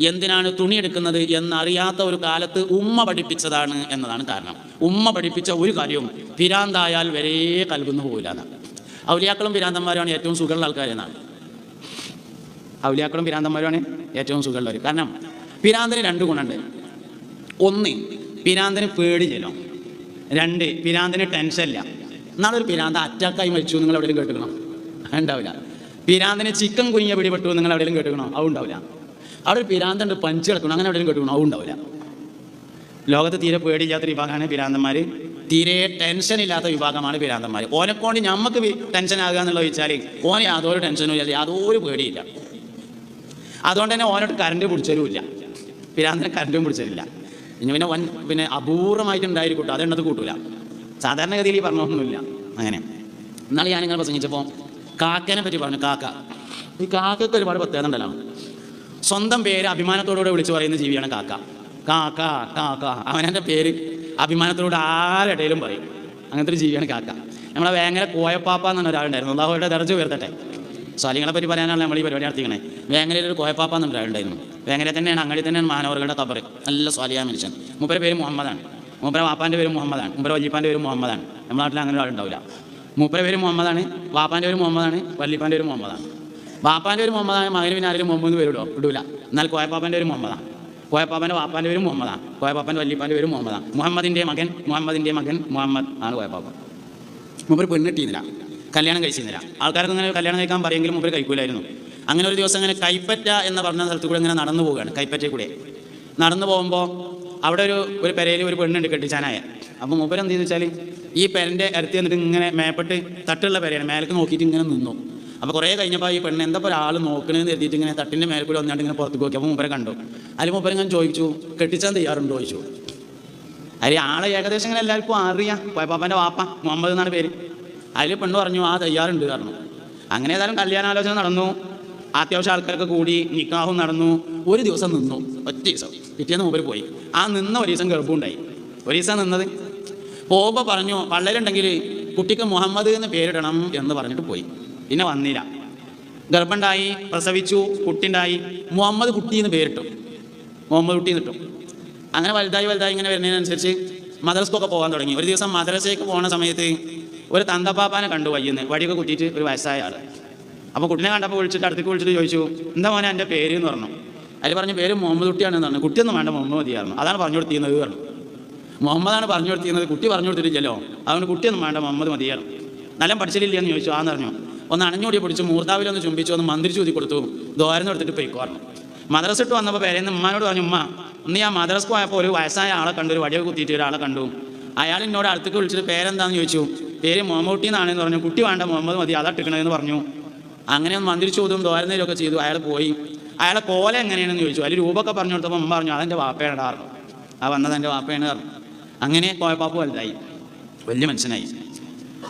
എന്തിനാണ് തുണിയെടുക്കുന്നത് എന്നറിയാത്ത ഒരു കാലത്ത് ഉമ്മ പഠിപ്പിച്ചതാണ് എന്നതാണ് കാരണം. ഉമ്മ പഠിപ്പിച്ച ഒരു കാര്യവും പിരാന്തായാൽ വരെ കൽകുന്നു പോകില്ല ഔലിയാക്കളും പിരാന്തന്മാരുമാണ് ഏറ്റവും സുഖമുള്ള ആൾക്കാരെന്നാണ് ഔലിയാക്കളും പിരാന്തന്മാരുമാണ് ഏറ്റവും സുഖമുള്ളവർ കാരണം പിരാന്തന് രണ്ട് ഗുണമുണ്ട്. ഒന്ന് പിരാന്തന് പേടിയില്ലല്ലോ രണ്ട് പിരാന്തന് ടെൻഷനില്ല എന്നാലൊരു പിരാന്ത അറ്റാക്കായി മരിച്ചു നിങ്ങൾ എവിടെയും കേട്ടുക്കണം ഉണ്ടാവില്ല പിരാന്തന് ചിക്കൻ കുഞ്ഞ പിടിപെട്ടു നിങ്ങൾ എവിടെയും കേട്ടുക്കണോ അതും ഉണ്ടാവില്ല അവിടെ ഒരു പിരാന്തണ്ട് പഞ്ച് കിടക്കണം അങ്ങനെ എവിടെയും കിട്ടണം അതും ഉണ്ടാവില്ല. ലോകത്ത് തീരെ പേടിയില്ലാത്ത വിഭാഗമാണ് പിരാന്തന്മാർ തീരെ ടെൻഷൻ ഇല്ലാത്ത വിഭാഗമാണ് പിരാന്തന്മാർ ഓനെക്കൊണ്ട് നമുക്ക് ടെൻഷൻ ആകുക എന്നുള്ളത് വെച്ചാൽ ഓനെ യാതൊരു ടെൻഷനും ഇല്ല. യാതൊരു പേടിയില്ല. അതുകൊണ്ട് തന്നെ ഓനോട് കറണ്ട് പിടിച്ചരുമില്ല പിരാന്തനെ കറണ്ടും പിടിച്ചരില്ല ഇനി പിന്നെ വൻ പിന്നെ അപൂർവമായിട്ട് ഉണ്ടായിരിക്കട്ടെ അതെണ്ണത് കൂട്ടൂല. സാധാരണഗതിയിൽ ഈ പറഞ്ഞൊന്നുമില്ല അങ്ങനെ. എന്നാൽ ഞാനിങ്ങനെ പ്രസംഗിച്ചപ്പോൾ കാക്കേനെ പറ്റി പറഞ്ഞു. കാക്ക. ഈ കാക്കയ്ക്ക് ഒരുപാട് പ്രത്യേകത ഉണ്ടല്ലോ. സ്വന്തം പേര് അഭിമാനത്തോടുകൂടെ വിളിച്ചു പറയുന്ന ജീവിയാണ് കാക്ക. കാക്ക കാക്ക. അവനെന്റെ പേര് അഭിമാനത്തോടെ ആരുടെയിലും പറയും. അങ്ങനത്തെ ഒരു ജീവിയാണ് കാക്ക. നമ്മളെ വേങ്ങര കോയപ്പാപ്പ എന്ന് ഒരാളുണ്ടായിരുന്നു. അള്ളാഹുയുടെ ദർജ ഉയർത്തട്ടെ. സ്വാലികളെ പറ്റി പറയാനാണ് നമ്മൾ ഈ പരിപാടി നടത്തിക്കണേ. വേങ്ങരയിൽ ഒരു കോയപ്പാപ്പ എന്ന ഒരാളുണ്ടായിരുന്നു. വേങ്ങര തന്നെയാണ് അങ്ങടി തന്നെയാണ് മാനവറുകളുടെ കബർ നല്ല സ്വാലിയ മനുഷ്യൻ. മൂപ്പരെ പേര് മുഹമ്മദാണ്. മൂപ്പര വാപ്പാന്റെ പേര് മുഹമ്മദാണ്. മൂപ്പര വല്ലിപ്പാന്റെ പേര് മുഹമ്മദാണ്. നമ്മുടെ നാട്ടിൽ അങ്ങനെ ഒരാളുണ്ടാവില്ല. മൂപ്പര പേര് മുഹമ്മദാണ് വാപ്പാന്റെ പേര് മുഹമ്മദാണ് വല്ലിപ്പാന്റെ പേര് മുഹമ്മദാണ്. വാപ്പാന്റെ ഒരു മുഹമ്മദാണ് മകന് പിന്നെ ആരെങ്കിലും മുഹമ്മദ് പേര് ഇടോ ഇടൂല. എന്നാൽ കോയപ്പാപ്പന്റെ ഒരു മുഹമ്മദാണ്. കോയപ്പാപ്പന്റെ വാപ്പാന്റെ പേര് മുഹമ്മദാണ്. കോയപ്പാപ്പന്റെ വല്ലിപ്പാന്റെ പേര് മുഹമ്മദാണ്. മുഹമ്മദിന്റെ മകൻ മുഹമ്മദിന്റെ മകൻ മുഹമ്മദ് ആണ് കോയപ്പാപ്പൻ മുമ്പ് പെണ്ണിട്ടിരുന്നില്ല. കല്യാണം കഴിച്ചിരുന്നില്ല. ആൾക്കാർക്ക് ഇങ്ങനെ കല്യാണം കഴിക്കാൻ പറയുമെങ്കിലും മുമ്പ് കഴിക്കൂലായിരുന്നു അങ്ങനെ ഒരു ദിവസം അങ്ങനെ കൈപ്പറ്റ എന്ന് പറഞ്ഞ സ്ഥലത്ത് കൂടെ ഇങ്ങനെ നടന്നു പോവുകയാണ് കൈപ്പറ്റയിൽ കൂടെ. നടന്നു പോകുമ്പോൾ അവിടെ ഒരു ഒരു പെരയിൽ ഒരു പെണ്ണുണ്ട് കെട്ടിച്ചാനായ. അപ്പോൾ മുമ്പരെന്ത് എന്ത് ചെയ്തു വെച്ചാൽ ഈ പെരന്റെ അടുത്ത് എന്നിട്ട് ഇങ്ങനെ മേപ്പെട്ട് തട്ടുള്ള പെരയാണ്. മേലേക്ക് നോക്കിയിട്ട് ഇങ്ങനെ നിന്നു. അപ്പോൾ കുറേ കഴിഞ്ഞപ്പോൾ ഈ പെണ്ണ് എന്താ ഒരാൾ നോക്കണമെന്ന് എഴുതിയിട്ട് ഇങ്ങനെ തട്ടിന്റെ മേലെ കൂടെ വന്നിട്ട് ഇങ്ങനെ പുറത്ത് നോക്കി. അപ്പോൾ മൂപ്പരെ കണ്ടു. അതിൽ മൂപ്പരെ ഞാൻ ചോദിച്ചു കെട്ടിച്ചാൻ തയ്യാറുണ്ടോ? ചോദിച്ചു. അതിൽ ആളെ ഏകദേശം ഇങ്ങനെ എല്ലാവർക്കും അറിയാം. കോയപ്പാപ്പന്റെ വാപ്പ മുഹമ്മദ് എന്നാണ് പേര്. അതിൽ പെണ്ണ് പറഞ്ഞു ആ തയ്യാറുണ്ട് പറഞ്ഞു. അങ്ങനെ ഏതായാലും കല്യാണാലോചന നടന്നു. അത്യാവശ്യം ആൾക്കാരൊക്കെ കൂടി നിക്കാഹും നടന്നു. ഒരു ദിവസം നിന്നു. ഒറ്റ ദിവസം. പിറ്റേന്ന് മൂപ്പര് പോയി. ആ നിന്ന ഒരു ദിവസം ഗർഭമുണ്ടായി ഒരു ദിവസം നിന്നത്. പോകുമ്പോൾ പറഞ്ഞു വള്ളരുണ്ടെങ്കിൽ കുട്ടിക്ക് മുഹമ്മദ് എന്ന് പേരിടണം എന്ന് പറഞ്ഞിട്ട് പോയി. പിന്നെ വന്നില്ല. ഗർഭമുണ്ടായി പ്രസവിച്ചു കുട്ടിയുണ്ടായി മുഹമ്മദ് കുട്ടി എന്ന് പേരിട്ടു. മുഹമ്മദ് കുട്ടി എന്നിട്ടു അങ്ങനെ വലുതായി വലുതായി ഇങ്ങനെ വരുന്നതിനനുസരിച്ച് മദ്രസക്കൊക്കെ പോകാൻ തുടങ്ങി. ഒരു ദിവസം മദ്രസയ്ക്ക് പോകുന്ന സമയത്ത് ഒരു തന്തപ്പാപ്പാനെ കണ്ടു വയ്യുന്നു. വടിയൊക്കെ കുത്തിയിട്ട് ഒരു വയസ്സായ ആൾ അപ്പോൾ കുട്ടിനെ കണ്ടപ്പോൾ വിളിച്ചിട്ട് അടുത്തേക്ക് വിളിച്ചിട്ട് ചോദിച്ചു എന്താ മോനെ എന്റെ പേര് എന്ന് പറഞ്ഞു. അതിൽ പറഞ്ഞു പേര് മുഹമ്മദ് കുട്ടിയാണെന്ന് പറഞ്ഞു. കുട്ടിയൊന്നും വേണ്ട മുഹമ്മദ് മതിയായിരുന്നു. അതാണ് പറഞ്ഞു കൊടുത്തിരുന്നത് പറഞ്ഞു. മുഹമ്മദാണ് പറഞ്ഞു കൊടുത്തിരുന്നത്. കുട്ടി പറഞ്ഞു കൊടുത്തിട്ടില്ലല്ലോ. അതുകൊണ്ട് കുട്ടിയൊന്നും വേണ്ട മുഹമ്മദ് മതിയായിരുന്നു. നല്ല പഠിച്ചിട്ടില്ല എന്ന് ചോദിച്ചു. ആന്ന് പറഞ്ഞു. ഒന്ന് അണഞ്ഞോടി പിടിച്ച് മൂർത്താവിലൊന്ന് ചുംബിച്ചു ഒന്ന് മന്ത്രിച്ചു ഊതി കൊടുത്തു. ദ്വാരം എടുത്തിട്ട് പോയിക്കോർന്നു മദ്രസ് ഇട്ട് വന്നപ്പോൾ പേരെന്ന് ഉമ്മാനോട് പറഞ്ഞു ഉമ്മ ഇന്ന് ഞാൻ മദ്രസ് പോയപ്പോൾ ഒരു വയസ്സായ ആളെ കണ്ടു ഒരു വടിയൊക്കെ കുത്തിയിട്ട് ഒരാളെ കണ്ടു. അയാൾ എന്നോട് അടുത്തേക്ക് വിളിച്ചിട്ട് പേരെന്താന്ന് ചോദിച്ചു? പേര് മുഹമ്മൂട്ടി എന്നാണെന്ന് പറഞ്ഞു. കുട്ടി വേണ്ട മുഹമ്മദ് മതി അതട്ടിക്കണമെന്ന് പറഞ്ഞു. അങ്ങനെ ഒന്ന് മന്ത്രിച്ചു ചോദ്യം ദ്വാരനേരൊക്കെ ചെയ്തു അയാൾ പോയി. അയാളെ കോല എങ്ങനെയാണെന്ന് ചോദിച്ചു. അതിൽ രൂപമൊക്കെ പറഞ്ഞു കൊടുത്തപ്പോൾ ഉമ്മ പറഞ്ഞു അതെന്റെ വാപ്പയാണ് പറഞ്ഞു. ആ വന്നത് എന്റെ വാപ്പയാണ് അങ്ങനെ കോയപ്പാപ്പ് വലുതായി. വലിയ മനുഷ്യനായി.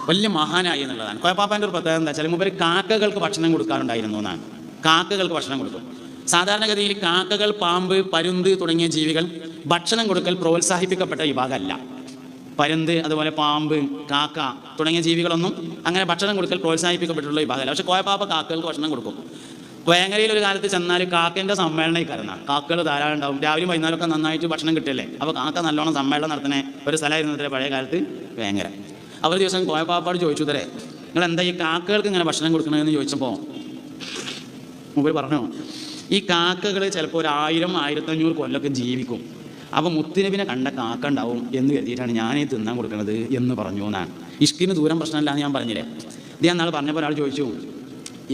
വലിയ മഹാനായി എന്നുള്ളതാണ്. കോയപ്പാപ്പാന്റെ ഒരു പ്രത്യേകത എന്താ വെച്ചാൽ മുമ്പ് കാക്കകൾക്ക് ഭക്ഷണം കൊടുക്കാറുണ്ടായിരുന്നു എന്നാണ്. കാക്കകൾക്ക് ഭക്ഷണം കൊടുക്കും. സാധാരണഗതിയിൽ കാക്കകൾ പാമ്പ് പരുന്ത് തുടങ്ങിയ ജീവികൾ ഭക്ഷണം കൊടുക്കൽ പ്രോത്സാഹിപ്പിക്കപ്പെട്ട വിഭാഗമല്ല. പരുന്ത് അതുപോലെ പാമ്പ് കാക്ക തുടങ്ങിയ ജീവികളൊന്നും അങ്ങനെ ഭക്ഷണം കൊടുക്കൽ പ്രോത്സാഹിപ്പിക്കപ്പെട്ടുള്ള വിഭാഗമല്ല. പക്ഷെ കോയപ്പാപ്പ കാക്കകൾക്ക് ഭക്ഷണം കൊടുക്കും. വേങ്ങരയിൽ ഒരു കാലത്ത് ചെന്നാൽ കാക്കേന്റെ സമ്മേളനം കരുന്ന കാക്കകൾ ധാരാളം ഉണ്ടാവും. രാവിലെയും വൈകുന്നേരമൊക്കെ നന്നായിട്ട് ഭക്ഷണം കിട്ടില്ലേ? അപ്പോൾ കാക്ക നല്ലോണം സമ്മേളനം നടത്തുന്ന ഒരു സ്ഥലമായിരുന്നു പഴയ കാലത്ത് വേങ്ങര. അവർ ദിവസം കോയപ്പാപ്പാട് ചോദിച്ചു തരേ നിങ്ങൾ എന്താ ഈ കാക്കകൾക്ക് ഇങ്ങനെ ഭക്ഷണം കൊടുക്കണമെന്ന് ചോദിച്ചപ്പോൾ മുമ്പ് പറഞ്ഞു ഈ കാക്കകൾ ചിലപ്പോൾ ഒരു ആയിരം ആയിരത്തഞ്ഞൂറ് കൊല്ലമൊക്കെ ജീവിക്കും. അപ്പോൾ മുത്തുനബിനെ കണ്ട കാക്ക ഉണ്ടാവും എന്ന് കരുതിയിട്ടാണ് ഞാനീ തിന്നാൻ കൊടുക്കുന്നത് എന്ന് പറഞ്ഞു എന്നാണ് ഇഷ്കിന് ദൂരം പ്രശ്നമില്ല എന്ന് ഞാൻ പറഞ്ഞില്ലേ? ഇത് ഞാൻ നാളെ പറഞ്ഞപ്പോൾ ഒരാൾ ചോദിച്ചു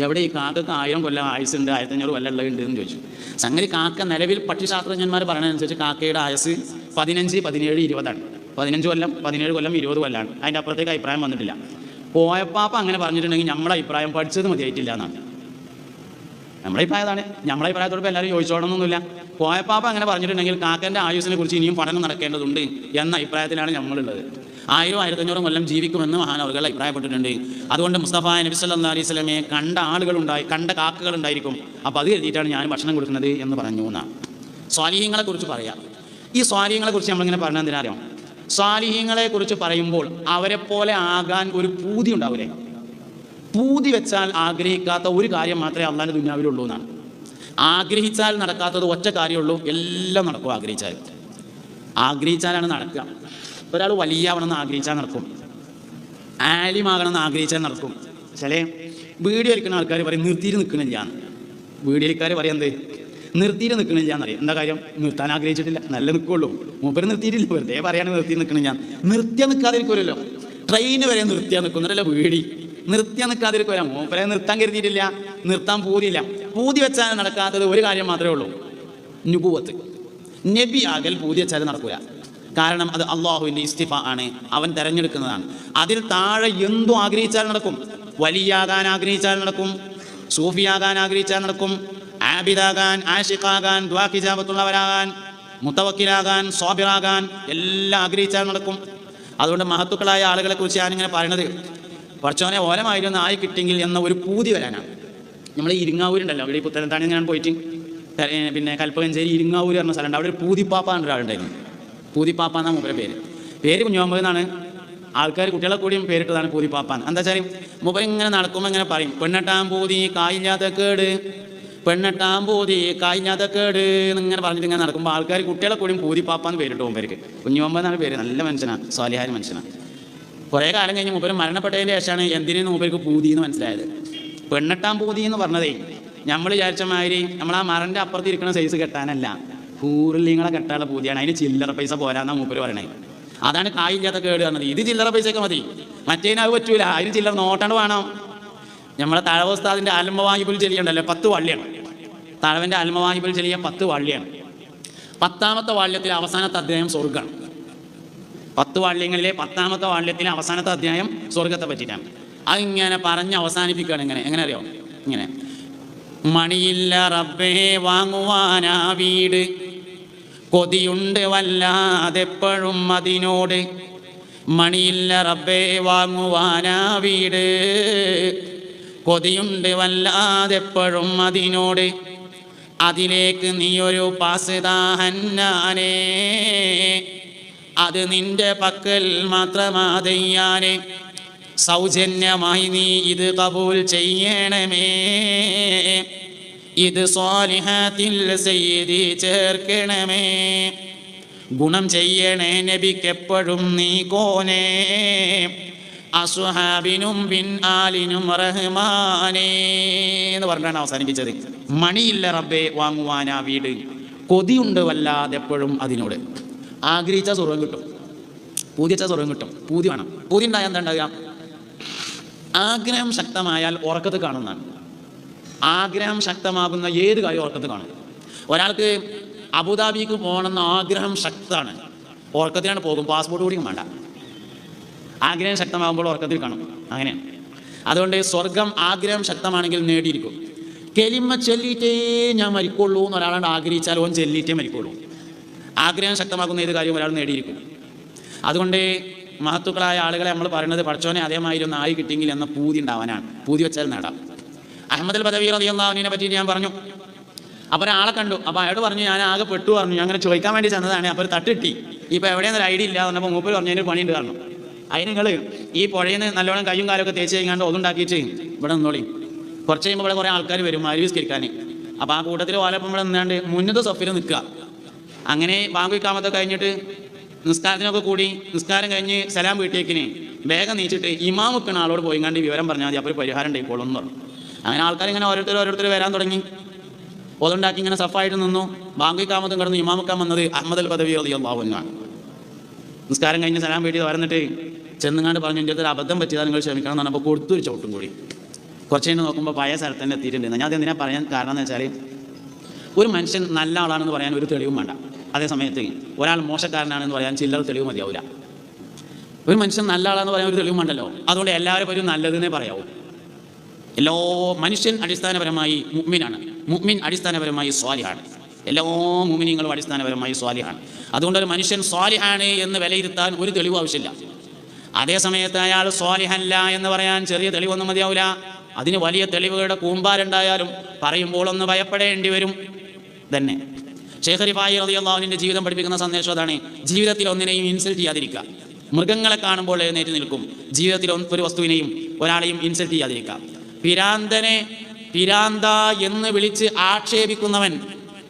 എവിടെ ഈ കാക്കക്ക് ആയിരം കൊല്ലം ആയുസുണ്ട് ആയിരത്തഞ്ഞൂറ് കൊല്ലം ഉള്ളത് എന്ന് ചോദിച്ചു. സംഗതി കാക്ക നിലവിൽ പക്ഷിശാസ്ത്രജ്ഞന്മാർ പറയുന്നതനുസരിച്ച് കാക്കയുടെ ആയുസ് പതിനഞ്ച് പതിനേഴ് ഇരുപതാണ്. പതിനഞ്ച് കൊല്ലം പതിനേഴ് കൊല്ലം ഇരുപത് കൊല്ലമാണ് അതിന്റെ അപ്പുറത്തേക്ക് അഭിപ്രായം വന്നിട്ടില്ല. പോയപ്പാപ്പ അങ്ങനെ പറഞ്ഞിട്ടുണ്ടെങ്കിൽ നമ്മളെ അഭിപ്രായം പഠിച്ചത് മതിയായിട്ടില്ല എന്നാണ്. നമ്മുടെ അഭിപ്രായം അതാണ്. അഭിപ്രായത്തോടൊപ്പം അഭിപ്രായത്തോട് എല്ലാവരും ചോദിച്ചോണമെന്നൊന്നുമില്ല പോയപ്പാപ്പ അങ്ങനെ പറഞ്ഞിട്ടുണ്ടെങ്കിൽ കാക്കന്റെ ആയുസിനെ കുറിച്ച് ഇനിയും പഠനം നടക്കേണ്ടതുണ്ട് എന്ന അഭിപ്രായത്തിലാണ് നമ്മളുള്ളത് ആയിരം ആയിരത്തഞ്ഞൂറും കൊല്ലം ജീവിക്കുമെന്ന് മഹാനവറുകൾ അഭിപ്രായപ്പെട്ടിട്ടുണ്ട്. അതുകൊണ്ട് മുസ്തഫ നബി സല്ലാ അലൈഹി സ്വലമയെ കണ്ട ആളുകളുണ്ടായി കണ്ട കാക്കകൾ ഉണ്ടായിരിക്കും. അപ്പോൾ അത് കരുതിയിട്ടാണ് ഞാൻ ഭക്ഷണം കൊടുക്കുന്നത് എന്ന് പറഞ്ഞു എന്നാണ്. സ്വാലിഹ്യങ്ങളെക്കുറിച്ച് പറയാം. ഈ സ്വാലിഹ്യങ്ങളെക്കുറിച്ച് നമ്മളിങ്ങനെ പറഞ്ഞാൽ എന്തിനറിയാം സ്വാലിഹ്യങ്ങളെ കുറിച്ച് പറയുമ്പോൾ അവരെ പോലെ ആകാൻ ഒരു പൂതി ഉണ്ടാവില്ലേ? പൂതി വെച്ചാൽ ആഗ്രഹിക്കാത്ത ഒരു കാര്യം മാത്രമേ അള്ളാന്റെ ദുന്യാവിലുള്ളൂ എന്നാണ്. ആഗ്രഹിച്ചാൽ നടക്കാത്തത് ഒറ്റ കാര്യമുള്ളൂ എല്ലാം നടക്കും ആഗ്രഹിച്ചാൽ. ആഗ്രഹിച്ചാലാണ് നടക്കുക. ഒരാൾ വലിയ ആവണമെന്ന് ആഗ്രഹിച്ചാൽ നടക്കും. ആലിമാകണമെന്ന് ആഗ്രഹിച്ചാൽ നടക്കും. ചില വീഡിയോ എടുക്കുന്ന ആൾക്കാർ പറയും നിർത്തിയിട്ട് നിൽക്കണില്ല വീഡിയോ എടുക്കാർ പറയാം നിർത്തിയിട്ട് നിൽക്കണില്ല എന്നറിയാം എന്താ കാര്യം? നിർത്താൻ ആഗ്രഹിച്ചിട്ടില്ല. നല്ല നിൽക്കുള്ളൂ. മൂപ്പര് നിർത്തിയിട്ടില്ല. വെറുതെ പറയാണ് നിർത്തി നിൽക്കണില്ല. നിർത്തിയാൽ നിൽക്കാതിരിക്കുമല്ലോ ട്രെയിന് വരെ നിർത്തിയാൽ നിൽക്കുന്നതല്ല വീടി നിർത്തിയാൽ നിൽക്കാതിരിക്കില്ല മൂപ്പരെ നിർത്താൻ കരുതിയിട്ടില്ല. നിർത്താൻ പൂതിയില്ല. പൂതി വെച്ചാൽ നടക്കാത്തത് ഒരു കാര്യം മാത്രമേ ഉള്ളൂ. നുപൂവത്ത്. നബി ആകൽ പൂതി വെച്ചാൽ നടക്കൂല. കാരണം അത് അള്ളാഹുവിന്റെ ഇസ്തിഫ ആണ്. അവൻ തെരഞ്ഞെടുക്കുന്നതാണ്. അതിൽ താഴെ എന്തും ആഗ്രഹിച്ചാൽ നടക്കും. വലിയാകാൻ ആഗ്രഹിച്ചാൽ നടക്കും. സൂഫിയാകാൻ ആഗ്രഹിച്ചാൽ നടക്കും. ആബിദാകാൻ ആഷിഖാകാൻ ദ്വാക്കിജാപത്തുള്ളവരാകാൻ മുത്തവക്കിലാകാൻ സ്വാബിറാകാൻ എല്ലാം ആഗ്രഹിച്ചാൽ നടക്കും. അതുകൊണ്ട് മഹത്തുക്കളായ ആളുകളെ കുറിച്ച് ഞാനിങ്ങനെ പറയണത് കുറച്ചോനെ ഓലമായിരുന്നു ആയി കിട്ടിയെങ്കിൽ എന്ന ഒരു പൂതി വരാനാണ്. നമ്മൾ ഇരിങ്ങാവൂരുണ്ടല്ലോ അവിടെ ഈ പുത്തനത്താണി ഞാൻ പോയിട്ട് പിന്നെ കൽപ്പകഞ്ചേരി ഇരിങ്ങാവൂർ പറഞ്ഞ സ്ഥലമുണ്ട് അവിടെ ഒരു പൂതിപ്പാപ്പ എന്ന ഒരാളുണ്ടായിരുന്നു പൂതിപ്പാപ്പ എന്നാണ് മൂപ്പരെ പേര്. പേര് കുഞ്ഞോമ്പത് എന്നാണ്. ആൾക്കാർ കുട്ടികളെ കൂടിയും പേരിട്ടതാണ് പൂതിപ്പാപ്പാൻ എന്താ വെച്ചാൽ മൂപ്പർ ഇങ്ങനെ നടക്കുമ്പോൾ ഇങ്ങനെ പറയും പെണ്ണെട്ടാൻ പൂതി കായില്ലാത്ത കേട് പെണ്ണെട്ടാൻ പൂതി കായില്ലാത്ത കേട് എന്നിങ്ങനെ പറഞ്ഞിട്ട് ഇങ്ങനെ നടക്കുമ്പോൾ ആൾക്കാർ കുട്ടികളെ കൂടിയും പൂതിപ്പാപ്പാന്ന് പേരിട്ട് മൂപ്പർക്ക്. കുഞ്ഞുമ്പ എന്നാണ് പേര്. നല്ല മനുഷ്യനാണ് സ്വാലിഹാരി മനുഷ്യനാണ് കുറേ കാലം കഴിഞ്ഞ് മൂപ്പര് മരണപ്പെട്ടതിന് ശേഷമാണ് എന്തിനു മൂപ്പർക്ക് പൂതി എന്ന് മനസ്സിലായത്. പെണ്ണെട്ടാൻ പൂതി എന്ന് പറഞ്ഞതേ നമ്മൾ വിചാരിച്ച മാതിരി നമ്മൾ ആ മരന്റെ അപ്പുറത്ത് ഇരിക്കുന്ന സൈസ് കെട്ടാനല്ല. ഹൂറിലിങ്ങളെ കെട്ടാനുള്ള പൂതിയാണ്. അതിന് ചില്ലറ പൈസ പോരാന്നാ മൂപ്പര് പറയണേ. അതാണ് കായില്ലാത്ത കേട് പറഞ്ഞത്. ഇത് ചില്ലറ പൈസയൊക്കെ മതി. മറ്റേതിന് അത് പറ്റൂല. അതിന് ചില്ലറ നോട്ടാണ്ട് വേണം. നമ്മളെ തഴവസ്ഥാദിന്റെ ആൽമവാഹിബുൽ ചെല്ലിയുണ്ടല്ലോ പത്ത് വള്ളിയാണ്. തഴവന്റെ അൽമവാഹിബിൽ ചെല്ലിയ പത്ത് വള്ളിയാണ് പത്താമത്തെ വാള്യത്തിൽ അവസാനത്തെ അധ്യായം സ്വർഗമാണ് പത്ത് വാള്യങ്ങളിലെ പത്താമത്തെ വാള്യത്തിലെ അവസാനത്തെ അധ്യായം സ്വർഗത്തെ പറ്റിയിട്ടാണ്. അതിങ്ങനെ പറഞ്ഞ് അവസാനിപ്പിക്കുകയാണ് ഇങ്ങനെ. എങ്ങനെ അറിയോ ഇങ്ങനെ. മണിയില്ല റബ്ബേ വാങ്ങുവാനാ വീട്. കൊതിയുണ്ട് വല്ലാതെപ്പോഴും അതിനോട്. മണിയില്ല റബ്ബേ വാങ്ങുവാനാ വീട്. കൊതിയുണ്ട് വല്ലാതെപ്പോഴും അതിനോട്. അതിലേക്ക് നീയൊരു പാസ് താഹന്നാനേ അത് നിന്റെ പക്കൽ മാത്രമാതയ്യാനെ. സൗജന്യമായി നീ ഇത് കബൂൽ ചെയ്യണമേ. ഇത് സ്വാലിഹത്തിൽ ചെയ്തി ചേർക്കണമേ. ഗുണം ചെയ്യണേ നബിക്കെപ്പോഴും നീ കോനേ. അസുഹാബിനും ബിൻ ആലിനും റഹ്മാനേ എന്ന് പറഞ്ഞാണ് അവസാനിപ്പിച്ചത്. മണിയില്ല റബ്ബേ വാങ്ങുവാനാ വീട്. കൊതിയുണ്ട് വല്ലാതെ എപ്പോഴും അതിനോട്. ആഗ്രഹിച്ച സ്വർഗം കിട്ടും. പൂതിച്ച സ്വർഗം കിട്ടും. പൂതി വേണം. പൂതി ഉണ്ടായാൽ എന്താ ഉണ്ടാകുക ആഗ്രഹം ശക്തമായാൽ ഉറക്കത്ത് കാണുന്നതാണ്. ആഗ്രഹം ശക്തമാകുന്ന ഏത് കാര്യം ഉറക്കത്ത് കാണും? ഒരാൾക്ക് അബുദാബിക്ക് പോകണമെന്ന ആഗ്രഹം ശക്തമാണ്. ഉറക്കത്തിനാണ് പോകും. പാസ്പോർട്ട് കൂടിയും വേണ്ട. ആഗ്രഹം ശക്തമാകുമ്പോൾ ഉറക്കത്തിൽ കാണും. അങ്ങനെയാണ് അതുകൊണ്ട് സ്വർഗം ആഗ്രഹം ശക്തമാണെങ്കിൽ നേടിയിരിക്കും. കെലിമ ചൊല്ലിയിട്ടേ ഞാൻ മരിക്കുള്ളൂ എന്ന് ഒരാളാണ്ട് ആഗ്രഹിച്ചാൽ ഓൻ ചൊല്ലിയിട്ടേ മരിക്കുള്ളൂ. ആഗ്രഹം ശക്തമാക്കുന്ന ഏത് കാര്യവും ഒരാൾ നേടിയിരിക്കും. അതുകൊണ്ട് മഹത്തുക്കളായ ആളുകളെ നമ്മൾ പറയുന്നത് പഠിച്ചോനെ അതേമാതിരി ഒന്ന് ആയി കിട്ടിയെങ്കിൽ എന്ന പൂതി ഉണ്ടാവാനാണ്. പൂതി വെച്ചാൽ നേടാം. അഹമ്മദ് പദവി ബദവി പറ്റി ഞാൻ പറഞ്ഞു. അപ്പോൾ ഒരാളെ കണ്ടു. അപ്പോൾ അയാൾ പറഞ്ഞു ഞാൻ ആകെ പെട്ടു പറഞ്ഞു. അങ്ങനെ ചോദിക്കാൻ വേണ്ടി ചെന്നതാണ്. അപ്പോൾ ഒരു തട്ടിട്ടി ഇപ്പോൾ എവിടെയെന്നൊരു ഐഡിയ ഇല്ല. പറഞ്ഞപ്പോൾ മൂപ്പര് പറഞ്ഞു അതിന് പണിയുണ്ട് കാരണം അതിന് നിങ്ങൾ ഈ പുഴയിൽ നിന്ന് നല്ലോണം കയ്യും കാലൊക്കെ തേച്ച് കഴിഞ്ഞാണ്ട് ഒതുണ്ടാക്കിയിട്ട് ഇവിടെ നിന്നോളി. കുറച്ച് കഴിയുമ്പോൾ ഇവിടെ കുറേ ആൾക്കാർ വരും അരുവിസ്കരിക്കാൻ അപ്പോൾ ആ കൂട്ടത്തിൽ ഓലപ്പം ഇവിടെ നിന്നാണ്ട് മുന്നത്തെ സൊഫിൽ നിൽക്കുക. അങ്ങനെ ബാങ്ക് കാമത്തെ കഴിഞ്ഞിട്ട് നിസ്കാരത്തിനൊക്കെ കൂടി നിസ്കാരം കഴിഞ്ഞ് സലാം വീട്ടിലേക്കിന് വേഗം നീച്ചിട്ട് ഇമാം വെക്കുന്ന ആളോട് പോയി കണ്ട് വിവരം പറഞ്ഞാൽ മതി അപ്പോൾ ഒരു പരിഹാരം ഉണ്ടായിക്കോളും എന്ന് പറഞ്ഞു. അങ്ങനെ ആൾക്കാർ ഇങ്ങനെ ഓരോരുത്തർ ഓരോരുത്തർ വരാൻ തുടങ്ങി. ഓതുണ്ടാക്കി ഇങ്ങനെ സഫായിട്ട് നിന്നു. ബാങ്ക് കാമത്തും കിടന്നു ഇമാം വെക്കാൻ വന്നത് അഹമ്മദ് അൽ പദവി അള്ളാഹുവിനാണ് നിസ്കാരം കഴിഞ്ഞ് സലാം വീട്ടിൽ വരുന്നിട്ട് ചെന്നുങ്ങാണ്ട് പറഞ്ഞു എന്റെ അടുത്ത് അബദ്ധം പറ്റിയതാണ് നിങ്ങൾ ക്ഷമിക്കണം എന്ന് പറഞ്ഞപ്പോൾ കൊടുത്തൊരു ചവിട്ടും കൂടി. കുറച്ച് കഴിഞ്ഞ് നോക്കുമ്പോൾ പഴയ സ്ഥലത്ത് തന്നെ എത്തിയിട്ടുണ്ട്. ഞാൻ അത് എന്തിനാ പറയാൻ കാരണം എന്ന് വെച്ചാൽ ഒരു മനുഷ്യൻ നല്ല ആളാണെന്ന് പറയാൻ ഒരു തെളിവും വേണ്ട. അതേ സമയത്ത് ഒരാൾ മോശക്കാരനാണെന്ന് പറയാൻ ചില്ലറ തെളിവ് മതിയാവില്ല ഒരു മനുഷ്യൻ നല്ല ആളാന്ന് പറയാൻ ഒരു തെളിവും വേണ്ടല്ലോ. അതുകൊണ്ട് എല്ലാവരും ഒരു നല്ലതെന്നേ പറയാവൂ. എല്ലോ മനുഷ്യൻ അടിസ്ഥാനപരമായി മുഗ്മിനാണ്. മുഗ്മിൻ അടിസ്ഥാനപരമായി സ്വാലിയാണ് എല്ലാ മുമിനിങ്ങളും അടിസ്ഥാനപരമായി സ്വാലിയാണ് അതുകൊണ്ട് ഒരു മനുഷ്യൻ സ്വാലിയാണ് എന്ന് വിലയിരുത്താൻ ഒരു തെളിവ് ആവശ്യമില്ല. അതേ സമയത്ത് അയാൾ സ്വാലിഹല്ല എന്ന് പറയാൻ ചെറിയ തെളിവൊന്നും മതിയാവില്ല അതിന് വലിയ തെളിവുകളുടെ കൂമ്പാരുണ്ടായാലും പറയുമ്പോൾ ഒന്ന് ഭയപ്പെടേണ്ടി വരും. തന്നെ ഷേഖ് റിഫായി അള്ളാഹുവിന്റെ ജീവിതം പഠിപ്പിക്കുന്ന സന്ദേശം അതാണ്. ജീവിതത്തിൽ ഒന്നിനെയും ഇൻസൾട്ട് ചെയ്യാതിരിക്കുക. മൃഗങ്ങളെ കാണുമ്പോൾ എഴുന്നേറ്റ് നിൽക്കും. ജീവിതത്തിൽ ഒരു വസ്തുവിനെയും ഒരാളെയും ഇൻസൾട്ട് ചെയ്യാതിരിക്കുക. പിരാന്തനെ പിരാന്ത എന്ന് വിളിച്ച് ആക്ഷേപിക്കുന്നവൻ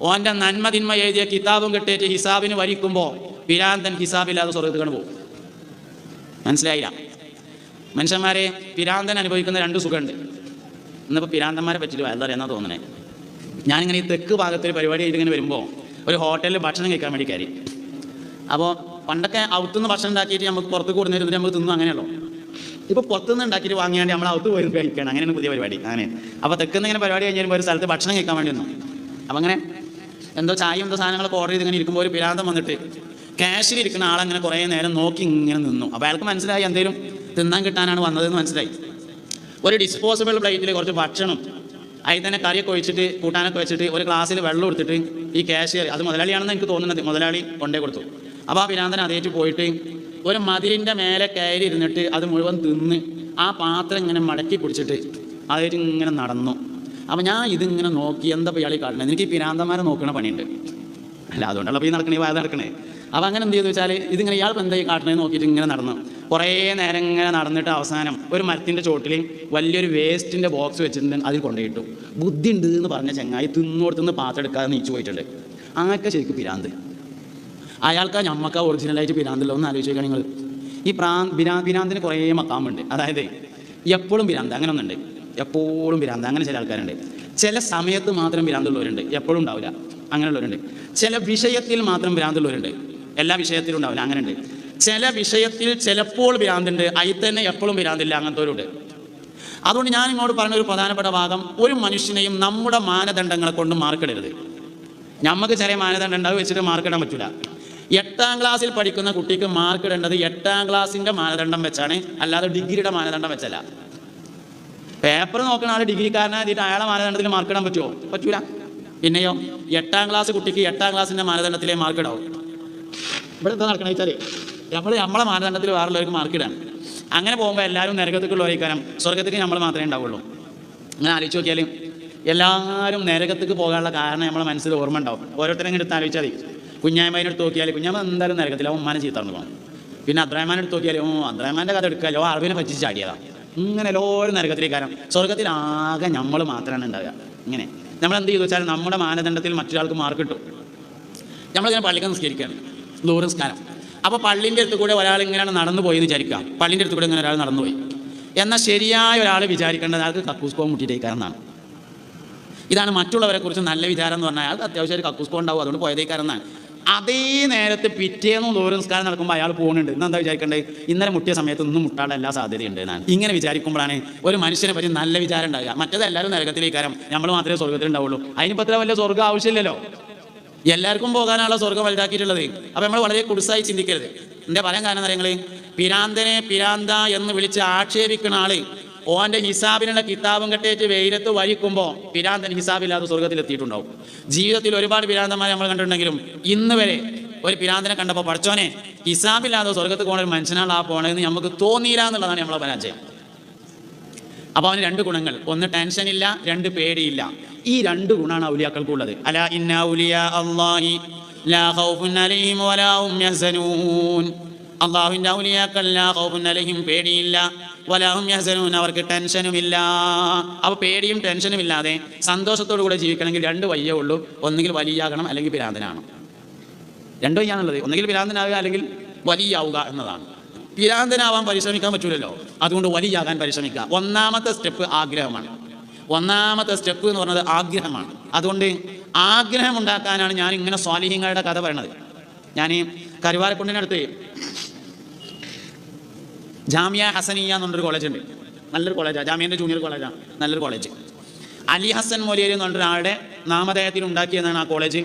ഓന്റെ നന്മതിന്മ എഴുതിയ കിതാബും കെട്ടേറ്റ് ഹിസാബിന് വരിക്കുമ്പോൾ പിരാന്തൻ ഹിസാബില്ലാതെ സ്വർഗത്ത് പോകും. മനസ്സിലായില്ല. മനുഷ്യന്മാരെ പിരാന്തൻ അനുഭവിക്കുന്ന രണ്ട് സുഖമുണ്ട്. ഇന്നിപ്പോൾ പിരാന്തന്മാരെ പറ്റിയിട്ട് വയലറിയാന്നാ തോന്നണേ? ഞാനിങ്ങനെ ഈ തെക്ക് ഭാഗത്ത് ഒരു പരിപാടി ആയിട്ട് ഇങ്ങനെ വരുമ്പോൾ ഒരു ഹോട്ടലിൽ ഭക്ഷണം കഴിക്കാൻ വേണ്ടി കയറി. അപ്പോൾ പണ്ടൊക്കെ അകത്തുനിന്ന് ഭക്ഷണം ഉണ്ടാക്കിയിട്ട് നമുക്ക് പുറത്ത് കൊടുന്നിരുന്നിട്ട് നമുക്ക് തിന്നു അങ്ങനെയല്ലോ. ഇപ്പോൾ പുറത്തുനിന്ന് ഉണ്ടാക്കിയിട്ട് വാങ്ങിയാണ്ട് നമ്മൾ അകത്ത് പോയി കഴിക്കണം. അങ്ങനെയാണ് പുതിയ പരിപാടി. അങ്ങനെ. അപ്പോൾ തെക്കുന്ന് ഇങ്ങനെ പരിപാടി കഴിഞ്ഞ് വരുമ്പോൾ ഒരു സ്ഥലത്ത് ഭക്ഷണം കഴിക്കാൻ വേണ്ടി വന്നു. അപ്പോൾ അങ്ങനെ എന്തോ ചായ എന്തോ സാധനങ്ങളൊക്കെ ഓർഡർ ചെയ്ത് ഇങ്ങനെ ഇരിക്കുമ്പോൾ ഒരു പിരാന്തം വന്നിട്ട് ക്യാഷിൽ ഇരിക്കുന്ന ആളങ്ങനെ കുറേ നേരം നോക്കി ഇങ്ങനെ നിന്നു. അപ്പോൾ അയാൾക്ക് മനസ്സിലായി എന്തെങ്കിലും തിന്നാൻ കിട്ടാനാണ് വന്നതെന്ന് മനസ്സിലായി. ഒരു ഡിസ്പോസിബിൾ പ്ലേറ്റിൽ കുറച്ച് ഭക്ഷണം. അതിൽ തന്നെ കറിയൊക്കെ ഒഴിച്ചിട്ട് കൂട്ടാനൊക്കെ വെച്ചിട്ട് ഒരു ഗ്ലാസ്സിൽ വെള്ളം എടുത്തിട്ട് ഈ ക്യാഷിയർ അത് മുതലാളിയാണെന്ന് എനിക്ക് തോന്നുന്നത് മുതലാളി കൊണ്ടേ കൊടുത്തു. അപ്പോൾ ആ പിരാന്തൻ അതേറ്റ് പോയിട്ട് ഒരു മതിലിന്റെ മേലെ കയറി ഇരുന്നിട്ട് അത് മുഴുവൻ തിന്ന് ആ പാത്രം ഇങ്ങനെ മടക്കി പിടിച്ചിട്ട് അതേറ്റ് ഇങ്ങനെ നടന്നു. അപ്പോൾ ഞാൻ ഇതിങ്ങനെ നോക്കി എന്താ ഇയാളി കാട്ടണത് എനിക്ക് ഈ പിരാന്തന്മാരെ നോക്കണ പണിയുണ്ട്. അല്ല അതുകൊണ്ടല്ല ഇപ്പോൾ ഈ നടക്കണേ വായ നടക്കണേ. അപ്പോൾ അങ്ങനെ എന്ത് ചെയ്തു വെച്ചാൽ ഇതിങ്ങനെ ഇയാൾ ഇപ്പം എന്താ ഈ കാട്ടണേ നോക്കിയിട്ട് ഇങ്ങനെ നടന്നു. കുറേ നേരം ഇങ്ങനെ നടന്നിട്ട് അവസാനം ഒരു മരത്തിന്റെ ചോട്ടിൽ വലിയൊരു വേസ്റ്റിന്റെ ബോക്സ് വെച്ചിട്ടുണ്ട് അതിൽ കൊണ്ടുപോയിട്ടു. ബുദ്ധി ഉണ്ട് എന്ന് പറഞ്ഞ ചങ്ങായി തിന്നോടത്തുനിന്ന് പാത്രം എടുക്കാതെ നീച്ചു പോയിട്ടുണ്ട്. അങ്ങനെയൊക്കെ ശരിക്കും പിരാന്ത്. അയാൾക്ക് ഞമ്മക്ക ഒറിജിനലായിട്ട് പിരാന്തല്ലോ ഒന്ന് ആലോചിച്ച് നിങ്ങൾ ഈ പ്രാ പിരാ പിരാന്തിന് കുറേ മക്കാമുണ്ട്. അതായത് എപ്പോഴും പിരാന്ത് അങ്ങനെ ഒന്നുണ്ട് എപ്പോഴും പിരാന്ത് അങ്ങനെ ചില ആൾക്കാരുണ്ട്. ചില സമയത്ത് മാത്രം പിരാന്തുള്ളവരുണ്ട്. എപ്പോഴും ഉണ്ടാവില്ല. അങ്ങനെയുള്ളവരുണ്ട്. ചില വിഷയത്തിൽ മാത്രം ഭ്രാന്തുള്ളവരുണ്ട് എല്ലാ വിഷയത്തിലും ഉണ്ടാവില്ല അങ്ങനെയുണ്ട്. ചില വിഷയത്തിൽ ചിലപ്പോൾ ഭ്രാന്തുണ്ട് അതിൽ തന്നെ എപ്പോഴും ഭ്രാന്തില്ല അങ്ങനത്തെ അതുകൊണ്ട് ഞാൻ ഇങ്ങോട്ട് പറഞ്ഞ ഒരു പ്രധാനപ്പെട്ട വാദം ഒരു മനുഷ്യനെയും നമ്മുടെ മാനദണ്ഡങ്ങളെ കൊണ്ട് മാർക്കിടരുത്. നമുക്ക് ചെറിയ മാനദണ്ഡം ഉണ്ടാവും വെച്ചിട്ട് മാർക്കിടാൻ പറ്റില്ല എട്ടാം ക്ലാസ്സിൽ പഠിക്കുന്ന കുട്ടിക്ക് മാർക്കിടേണ്ടത് എട്ടാം ക്ലാസ്സിന്റെ മാനദണ്ഡം വെച്ചാണ് അല്ലാതെ ഡിഗ്രിയുടെ മാനദണ്ഡം വെച്ചല്ല. പേപ്പർ നോക്കുന്ന ആൾ ഡിഗ്രിക്കാരനായിട്ട് അയാളെ മാനദണ്ഡത്തിൽ മാർക്കിടാൻ പറ്റുമോ പറ്റൂല. പിന്നെയോ എട്ടാം ക്ലാസ് കുട്ടിക്ക് എട്ടാം ക്ലാസ്സിന്റെ മാനദണ്ഡത്തിലേ മാർക്ക് ഇടാവും ഇവിടെ എന്താ നടക്കണ വെച്ചാൽ നമ്മൾ നമ്മളെ മാനദണ്ഡത്തിൽ വേറുള്ളവർക്ക് മാർക്ക് ഇടാൻ. അങ്ങനെ പോകുമ്പോൾ എല്ലാവരും നരകത്തേക്കുള്ള കാരണം സ്വർഗത്തേക്ക് നമ്മൾ മാത്രമേ ഉണ്ടാവുള്ളൂ. അങ്ങനെ ആലോചിച്ച് നോക്കിയാൽ എല്ലാവരും നരകത്തേക്ക് പോകാനുള്ള കാരണം നമ്മളെ മനസ്സിൽ ഓർമ്മ ഉണ്ടാവും. ഓരോരുത്തരും എടുത്ത് ആലോചിച്ചാൽ കുഞ്ഞായ്മേനെ എടുത്ത് നോക്കിയാൽ കുഞ്ഞാമ്മ എന്തായാലും നരകത്തില്ല ഉമ്മാനെ ചീത്തറന്ന് പോകും പിന്നെ അബ്രാഹിമാനെ എടുത്ത് നോക്കിയാൽ ഓ അബ്രാഹിമാന്റെ കഥ എടുക്കാലോ അറിവിനെ പറ്റിച്ച് ചാടിയതാ. ഇങ്ങനെ എല്ലാവരും നരകത്തിലേക്ക് കാരണം സ്വർഗത്തിൽ ആകെ നമ്മൾ മാത്രമാണ് ഉണ്ടാവുക. ഇങ്ങനെ. നമ്മൾ എന്ത് ചെയ്തു വെച്ചാൽ നമ്മുടെ മാനദണ്ഡത്തിൽ മറ്റൊരാൾക്ക് മാർക്ക് കിട്ടും നമ്മളിങ്ങനെ പള്ളിക്ക് നിസ്കരിക്കുകയാണ് ദൂര നിസ്കാരം അപ്പോൾ പള്ളിന്റെ അടുത്ത് കൂടെ ഒരാൾ ഇങ്ങനെയാണ് നടന്നു പോയി എന്ന് വിചാരിക്കാം പള്ളിന്റെ അടുത്ത് കൂടെ ഇങ്ങനെ ഒരാൾ നടന്നു പോയി. എന്നാൽ ശരിയായ ഒരാൾ വിചാരിക്കേണ്ടത് അയാൾക്ക് കക്കൂസ്കോ മുട്ടിയിട്ടേക്കാരെന്നാണ്. ഇതാണ് മറ്റുള്ളവരെ കുറിച്ച് നല്ല വിചാരം എന്ന് പറഞ്ഞാൽ അയാൾക്ക് അത്യാവശ്യം ഒരു കക്കൂസ്കോ ഉണ്ടാവും. അതുകൊണ്ട് പോയതേക്കാരെന്നാണ്. അതേ നേരത്തെ പിറ്റേന്നും ദൂരസ്കാരം നടക്കുമ്പോൾ അയാൾ പോകുന്നുണ്ട്. ഇന്ന് എന്താ വിചാരിക്കേണ്ടത്? ഇന്നലെ മുട്ടിയ സമയത്ത് ഒന്നും മുട്ടാനുള്ള എല്ലാ സാധ്യതയുണ്ട് എന്നാണ്. ഇങ്ങനെ വിചാരിക്കുമ്പോഴാണ് ഒരു മനുഷ്യനെ പറ്റി നല്ല വിചാരം ഉണ്ടാകുക മറ്റേത് എല്ലാവരും നരകത്തിലേക്കാരം. നമ്മൾ മാത്രമേ സ്വർഗത്തിൽ ഉണ്ടാവുള്ളൂ അതിനിപ്പോൾ അത്ര വലിയ സ്വർഗം ആവശ്യമില്ലല്ലോ. എല്ലാവർക്കും പോകാനുള്ള സ്വർഗം വലുതാക്കിയിട്ടുള്ളത്. അപ്പം നമ്മൾ വളരെ കുടുസായി ചിന്തിക്കരുത്. എന്താ പറയാൻ കാരണം നിങ്ങൾ പിരാന്തനെ പിരാന്ത എന്ന് വിളിച്ച് ആക്ഷേപിക്കുന്ന ആൾ ഓന്റെ ഹിസാബിനുള്ള കിതാബും കെട്ടേറ്റ് വെയിലത്ത് വരിക്കുമ്പോൾ പിരാന്തൻ ഹിസാബില്ലാതെ സ്വർഗത്തിൽ എത്തിയിട്ടുണ്ടാവും ജീവിതത്തിൽ ഒരുപാട് പിരാന്തന്മാരെ നമ്മൾ കണ്ടിട്ടുണ്ടെങ്കിലും ഇന്ന് വരെ ഒരു പിരാന്തനെ കണ്ടപ്പോൾ പഠിച്ചോനെ ഹിസാബില്ലാതെ സ്വർഗത്ത് പോകണ ഒരു മനുഷ്യനാളാ ആ പോണതെന്ന് നമുക്ക് തോന്നിയില്ല എന്നുള്ളതാണ് നമ്മളെ പരാജയം. അപ്പോൾ അവന് രണ്ട് ഗുണങ്ങൾ. ഒന്ന് ടെൻഷൻ ഇല്ല രണ്ട് പേടിയില്ല. ഈ രണ്ട് ഗുണമാണ് ഔലിയാക്കൾക്കുള്ളത്. അല ഇന്ന ഔലിയ ലാ ഖൗഫുൻ അലൈഹിം വലാ ഔലിയാക്കൾ ലാ ഖൗഫുൻ അലൈഹിം പേടിയില്ല വലാഹും യസനൂൻ അവർക്ക് ടെൻഷനുമില്ല. അപ്പോൾ പേടിയും ടെൻഷനും ഇല്ലാതെ സന്തോഷത്തോടു കൂടെ ജീവിക്കണമെങ്കിൽ രണ്ട് വയ്യേ ഉള്ളൂ. ഒന്നുകിൽ വലിയാകണം അല്ലെങ്കിൽ പിരാന്തനാണ് രണ്ട് വയ്യാന്നുള്ളത് ഒന്നുകിൽ പിരാന്തനാവുക അല്ലെങ്കിൽ വലിയാവുക എന്നതാണ്. പിരാന്തനാവാൻ പരിശ്രമിക്കാൻ പറ്റൂലല്ലോ. അതുകൊണ്ട് വലിയാകാൻ പരിശ്രമിക്കുക. ഒന്നാമത്തെ സ്റ്റെപ്പ് ആഗ്രഹമാണ്. ഒന്നാമത്തെ സ്റ്റെപ്പ് എന്ന് പറഞ്ഞത് ആഗ്രഹമാണ്. അതുകൊണ്ട് ആഗ്രഹം ഉണ്ടാക്കാനാണ് ഞാൻ ഇങ്ങനെ സ്വാലിഹ്യങ്ങളുടെ കഥ പറയണത്. ഞാൻ ഈ കരുവാരക്കുണ്ടിനടുത്ത് ജാമിയ ഹസനിയ എന്നുള്ളൊരു കോളേജ് ഉണ്ട്. നല്ലൊരു കോളേജാണ് ജാമിയന്റെ ജൂനിയർ കോളേജാണ് നല്ലൊരു കോളേജ് അലി ഹസൻ മൊലിയർ എന്ന് പറഞ്ഞൊരാളുടെ നാമധേയത്തിൽ ഉണ്ടാക്കിയതാണ് ആ കോളേജ്